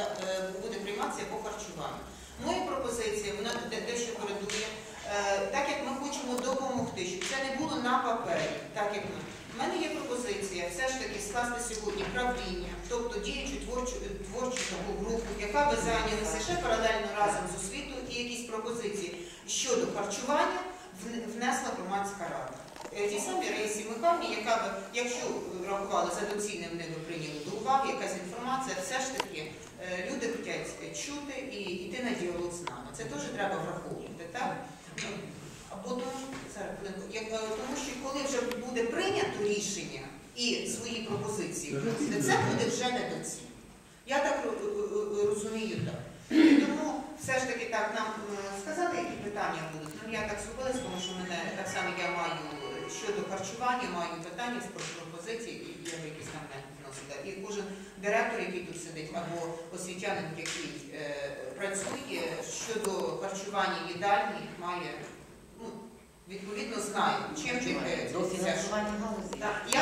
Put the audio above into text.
е, буде прийматися по харчуванню. Моя пропозиція, вона де- дещо коригує. Е, Так як ми хочемо допомогти, щоб це не було на папері, так як ми. У мене є пропозиція все ж таки скласти сьогодні правління, тобто діючу творчу, творчу таку групу, яка би зайнялася ще паралельно разом з освітою і якісь пропозиції щодо харчування внесла громадська рада. Е, Ті самі Раїсі Михайлівні, яка би, якщо рахували за доцільним, вони би прийняли до уваги якась інформація, все ж таки е, люди хочуть чути і йти на діалог з нами. Це теж треба враховувати, так? Ну, е, тому що коли вже буде прийнято рішення і свої пропозиції, то це буде вже недоцільно. Я так ро- ро- розумію так. І тому все ж таки так нам е, сказали, які питання будуть. Ну я так зробилась, тому що мене так само я маю е, щодо харчування, маю питання з пропозиції, і я якісь там вносити. І кожен директор, який тут сидить, або освітянин, який е, працює щодо харчування їдальні, має ну, відповідно знає, чим До відбувається. фінансування галузі. Так, Я